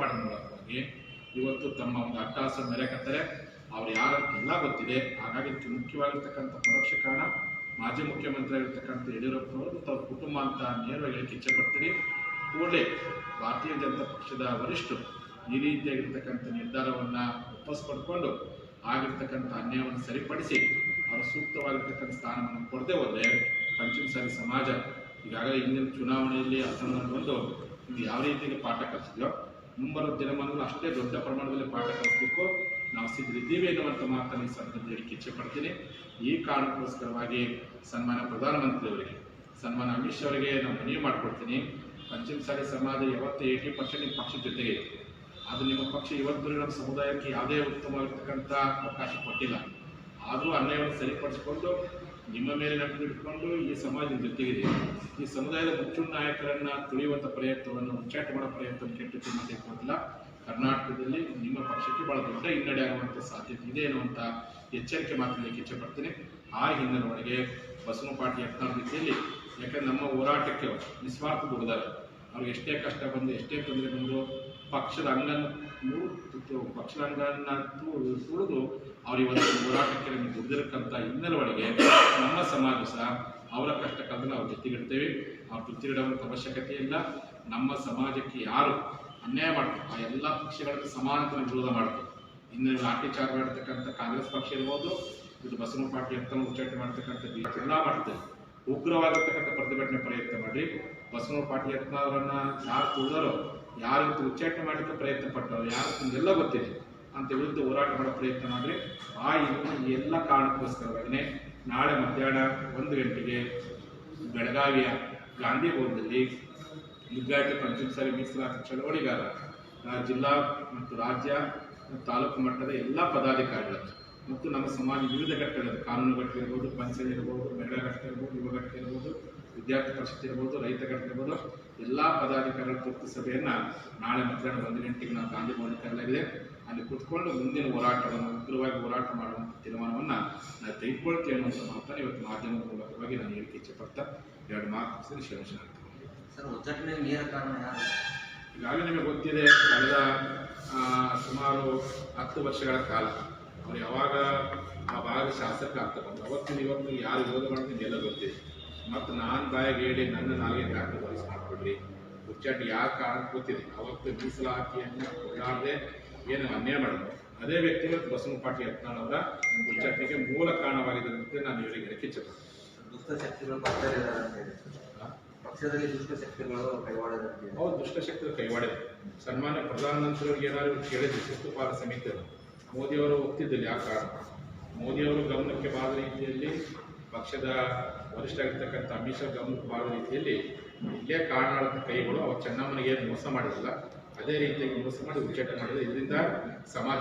ಮಾಡೋ ಮೂಲಕವಾಗಿ ಇವತ್ತು ತಮ್ಮ ಒಂದು ಅಟ್ಟಹಾಸ ಮೆರೆಕತ್ತಾರೆ ಅವ್ರು ಎಲ್ಲ ಗೊತ್ತಿದೆ, ಹಾಗಾಗಿ ಮುಖ್ಯವಾಗಿರ್ತಕ್ಕಂಥ ಪರೋಕ್ಷ ಕಾರಣ ಮಾಜಿ ಮುಖ್ಯಮಂತ್ರಿ ಆಗಿರ್ತಕ್ಕಂಥ ಯಡಿಯೂರಪ್ಪನವರು ತಮ್ಮ ಕುಟುಂಬ ಅಂತ ನೇರವಾಗಿ ಹೇಳಿಕ್ಕೆ ಇಚ್ಛೆ ಪಡ್ತೀನಿ. ಕೂಡಲೇ ಭಾರತೀಯ ಜನತಾ ಪಕ್ಷದ ವರಿಷ್ಠರು ಈ ರೀತಿಯಾಗಿರ್ತಕ್ಕಂಥ ನಿರ್ಧಾರವನ್ನು ವಾಪಸ್ ಪಡ್ಕೊಂಡು ಆಗಿರ್ತಕ್ಕಂಥ ಅನ್ಯಾಯವನ್ನು ಸರಿಪಡಿಸಿ ಅವರು ಸೂಕ್ತವಾಗಿರ್ತಕ್ಕಂಥ ಸ್ಥಾನವನ್ನು ಕೊಡದೆ ಹೋದರೆ ಪಂಚಮಸಾಲಿ ಸಮಾಜ ಈಗಾಗಲೇ ಹಿಂದಿನ ಚುನಾವಣೆಯಲ್ಲಿ ಅಸಮಾನ ಬಂದು ಇದು ಯಾವ ರೀತಿಯಲ್ಲಿ ಪಾಠ ಕಲಿಸಿದ್ಯೋ ಮುಂಬರುವ ದಿನಮಾನಗಳು ಅಷ್ಟೇ ದೊಡ್ಡ ಪ್ರಮಾಣದಲ್ಲಿ ಪಾಠ ಕಲಿಸಬೇಕು. ನಾವು ಸಿದ್ಧರಿದ್ದೀವಿ ಎನ್ನುವಂಥ ಮಾತನ್ನು ಈ ಸಂದರ್ಭದಲ್ಲಿ ಇಚ್ಛೆ ಪಡ್ತೀನಿ. ಈ ಕಾರಣಕ್ಕೋಸ್ಕರವಾಗಿ ಸನ್ಮಾನ ಪ್ರಧಾನಮಂತ್ರಿಯವರಿಗೆ, ಸನ್ಮಾನ ಅಮಿತ್ ಅವರಿಗೆ ನಾನು ಮನವಿ ಮಾಡ್ಕೊಡ್ತೀನಿ. ಪಂಚಮಸಾಲಿ ಸಮಾಜ ಯಾವತ್ತು ಏಯ್ಟಿ ಪರ್ಸೆಂಟ್ ನಿಮ್ಮ ಪಕ್ಷದ ಜೊತೆಗೆ ಅದು ನಿಮ್ಮ ಪಕ್ಷ ಇವತ್ತು ನಮ್ಮ ಸಮುದಾಯಕ್ಕೆ ಯಾವುದೇ ಉತ್ತಮವಾಗಿರ್ತಕ್ಕಂಥ ಅವಕಾಶ ಕೊಟ್ಟಿಲ್ಲ. ಆದರೂ ಅನ್ಯಾಯವನ್ನು ಸರಿಪಡಿಸಿಕೊಂಡು ನಿಮ್ಮ ಮೇಲೆ ನಂಬಿಕೆ ಇಟ್ಕೊಂಡು ಈ ಸಮಾಜದ ಜೊತೆಗಿದೆ ಈ ಸಮುದಾಯದ ಮುಚ್ಚು ನಾಯಕರನ್ನ ತುಳಿಯುವಂಥ ಪ್ರಯತ್ನವನ್ನು ಉಚ್ಚಾಟ ಮಾಡೋ ಪ್ರಯತ್ನ ಕೆಟ್ಟ ಮತ್ತೆ ಕೊಟ್ಟಿಲ್ಲ ಕರ್ನಾಟಕದಲ್ಲಿ ನಿಮ್ಮ ಪಕ್ಷಕ್ಕೆ ಬಹಳ ದೊಡ್ಡ ಹಿನ್ನಡೆ ಆಗುವಂಥ ಸಾಧ್ಯತೆ ಇದೆ ಅನ್ನುವಂಥ ಎಚ್ಚರಿಕೆ ಮಾತನಾಡಲಿಕ್ಕೆ ಇಚ್ಛೆ ಪಡ್ತೇನೆ. ಆ ಹಿನ್ನೆಲೆ ಒಳಗೆ ಬಸವನಪಾಟಿ ಯತ್ನಾಳ್ ರೀತಿಯಲ್ಲಿ, ಯಾಕಂದ್ರೆ ನಮ್ಮ ಹೋರಾಟಕ್ಕೆ ನಿಸ್ವಾರ್ಥ ದುಡಿದಾರೆ. ಅವ್ರಿಗೆ ಎಷ್ಟೇ ಕಷ್ಟ ಬಂದು, ಎಷ್ಟೇ ತೊಂದರೆ ಬಂದು ಪಕ್ಷದ ಅಂಗನ್ನು ನು- ತು- ಪಕ್ಷದ ಅಂಗನ್ನ ತು- ತುಳಿದು ಅವ್ರ ಇವತ್ತು ಹೋರಾಟಕ್ಕೆ ನಮಗೆ ದುಡಿದಿರಕ್ಕಂಥ ಹಿನ್ನೆಲೆ ಒಳಗೆ ನಮ್ಮ ಸಮಾಜ ಸಹ ಅವರ ಕಷ್ಟ ಕಾಲದಲ್ಲಿ ನಾವು ಜೊತೆಗಿಡ್ತೇವೆ ಅವ್ರ ಜೊತೆಗಿಡುವಂಥ ಅವಶ್ಯಕತೆ ಇಲ್ಲ. ನಮ್ಮ ಸಮಾಜಕ್ಕೆ ಯಾರು ಅನ್ಯಾಯ ಮಾಡ್ತಾರೆ ಆ ಎಲ್ಲ ಪಕ್ಷಗಳನ್ನು ಸಮಾನತೆ ವಿರೋಧ ಮಾಡ್ತಾರೆ ಇನ್ನು ಲಾಠಿ ಚಾರ್ಜ್ ಮಾಡ್ತಕ್ಕಂಥ ಕಾಂಗ್ರೆಸ್ ಪಕ್ಷ ಇರ್ಬೋದು ಇದು ಬಸವ ಪಾರ್ಟಿ ಅಂತ ಉಚ್ಚಾಟನೆ ಮಾಡ್ತಕ್ಕಂಥ ಎಲ್ಲ ಮಾಡ್ತೇವೆ. ಉಗ್ರವಾಗಿರ್ತಕ್ಕಂಥ ಪ್ರತಿಭಟನೆ ಪ್ರಯತ್ನ ಮಾಡಿ ಬಸವ ಪಾರ್ಟಿ ಯತ್ನವರನ್ನ ಯಾರು ತುಳಿದಾರೋ ಯಾರು ಇವತ್ತು ಉಚ್ಚಾಟನೆ ಮಾಡಲಿಕ್ಕೆ ಪ್ರಯತ್ನ ಪಟ್ಟರು ಯಾರು ಎಲ್ಲ ಗೊತ್ತಿದೆ ಅಂತ ವಿರುದ್ಧ ಹೋರಾಟ ಮಾಡೋ ಪ್ರಯತ್ನ ಮಾಡಿದ್ರೆ ಆ ಇನ್ನು ಎಲ್ಲ ಕಾರಣಕ್ಕೋಸ್ಕರವಾಗಿಯೇ ನಾಳೆ ಮಧ್ಯಾಹ್ನ ಒಂದು ಗಂಟೆಗೆ ಬೆಳಗಾವಿಯ ಗಾಂಧಿ ಭವನದಲ್ಲಿ ಲಿಂಗಾಯತ ಪಂಚಮಸಾಲಿ ಮೀಸಲಾತಿ ಚಳವಳಿಗಾರ ಜಿಲ್ಲಾ ಮತ್ತು ರಾಜ್ಯ ಮತ್ತು ತಾಲೂಕು ಮಟ್ಟದ ಎಲ್ಲ ಪದಾಧಿಕಾರಿಗಳು ಮತ್ತು ನಮ್ಮ ಸಮಾಜ ವಿವಿಧ ಘಟ್ಟಗಳ ಕಾನೂನು ಘಟ್ಟ ಇರ್ಬೋದು ಪಂಚಾಯತ್ ಇರ್ಬೋದು ಮಹಿಳಾ ಘಟ್ಟ ಇರ್ಬೋದು ಯುವ ಘಟ್ಟ ಇರ್ಬೋದು ವಿದ್ಯಾರ್ಥಿ ಪರಿಷತ್ ಇರ್ಬೋದು ರೈತ ಘಟಕ ಇರ್ಬೋದು ಎಲ್ಲ ಪದಾಧಿಕಾರಿಗಳ ತುರ್ತು ಸಭೆಯನ್ನ ನಾಳೆ ಮಧ್ಯಾಹ್ನ ಒಂದು ಗಂಟೆಗೆ ನಾವು ಗಾಂಧಿ ಭವನ ಕರೆಯಲಾಗಿದೆ. ಅಲ್ಲಿ ಕುತ್ಕೊಂಡು ಮುಂದಿನ ಹೋರಾಟವನ್ನು ಉಗ್ರವಾಗಿ ಹೋರಾಟ ಮಾಡುವಂಥ ತೀರ್ಮಾನವನ್ನ ನಾವು ತೆಗೆದುಕೊಳ್ತೇವೆ ಅನ್ನುವಂಥ ಮಾತನ್ನು ಇವತ್ತು ಮಾಧ್ಯಮದ ಮೂಲಕವಾಗಿ ನಾನು ಹೇಳಿಕೆ ಇಚ್ಛೆ ಪಡ್ತಾ ಎರಡು ಮಾತು ಸರಿ ಸರ್ ನೇರ ಕಾರಣ ಯಾರು? ಈಗಾಗಲೇ ನಿಮಗೆ ಗೊತ್ತಿದೆ ಕಳೆದ ಸುಮಾರು ಹತ್ತು ವರ್ಷಗಳ ಕಾಲ ಅವ್ರು ಯಾವಾಗ ಆ ಭಾಗದ ಶಾಸಕ ಆಗ್ತಾ ಬಂದ್ರು. ಅವತ್ತಿನ ಇವತ್ತು ಯಾರು ವಿರೋಧ ಮಾಡ್ತೀನಿ ಎಲ್ಲ ಗೊತ್ತಿದೆ ಮತ್ತು ನಾನು ಬಾಯಿಗೆ ಹೇಳಿ ನನ್ನ ನಾಲ್ಗೆ ಕಾರಣ ವಹಿಸಿ ಮಾಡಿಕೊಡ್ರಿ. ಹುಚ್ಚಾಟ ಯಾಕೆ ಕಾರಣ ಗೊತ್ತಿದೆ ಅವತ್ತು ಮೀಸಲಾತಿಯನ್ನು ಕೊಡಲಾರದೆ ಏನು ಅನ್ಯಾಯ ಮಾಡಿದ್ರು ಅದೇ ವ್ಯಕ್ತಿ ಇವತ್ತು ಬಸವ ಪಾಟೀಲ್ ಯತ್ನಾಳ್ ಅವರ ಮೂಲ ಕಾರಣವಾಗಿದೆ ಅಂತ ನಾನು ಇವರಿಗೆ ಹೇಳಕ್ಕೆ ಇಚ್ಛೆಪಡ್ತೀನಿ ದುಷ್ಟ ಶಕ್ತಿಗಳು ಪಕ್ಷದಲ್ಲಿದ್ದಾರೆ ಅಂತ ಹೇಳಿ ಪಕ್ಷದಲ್ಲಿ ದುಷ್ಟ ಶಕ್ತಿಗಳು ಕೈವಾಡದ ಅಂತ ಹೌದು ದುಷ್ಟಶಕ್ತಿಗಳು ಕೈವಾಡಿದೆ. ಸನ್ಮಾನ್ಯ ಪ್ರಧಾನಮಂತ್ರಿಯವರಿಗೆ ಏನಾದ್ರು ಕೇಳಿದ್ರು ಶಿಸ್ತುಪಾಲ ಸಮಿತಿಯವರು ಮೋದಿಯವರು ಒಪ್ತಿದ್ದಿಲ್ಲ ಯಾವ ಕಾರಣ ಮೋದಿಯವರು ಗಮನಕ್ಕೆ ಬಾರದ ರೀತಿಯಲ್ಲಿ ಪಕ್ಷದ ವರಿಷ್ಠ ಆಗಿರ್ತಕ್ಕಂಥ ಅಮಿತ್ ಶಾ ಗಮನಕ್ಕೆ ಬಾರೋ ರೀತಿಯಲ್ಲಿ ಇಲ್ಲೇ ಕಾರಣಾಳದ ಕೈಗಳು ಅವ ಚೆನ್ನಮ್ಮನಿಗೆ ಮೋಸ ಮಾಡಿರಲಿಲ್ಲ ಅದೇ ರೀತಿಯಾಗಿ ಮೋಸ ಮಾಡಿ ಉಚ್ಚಾಟ ಮಾಡಿದ್ರು ಇದರಿಂದ ಸಮಾಜ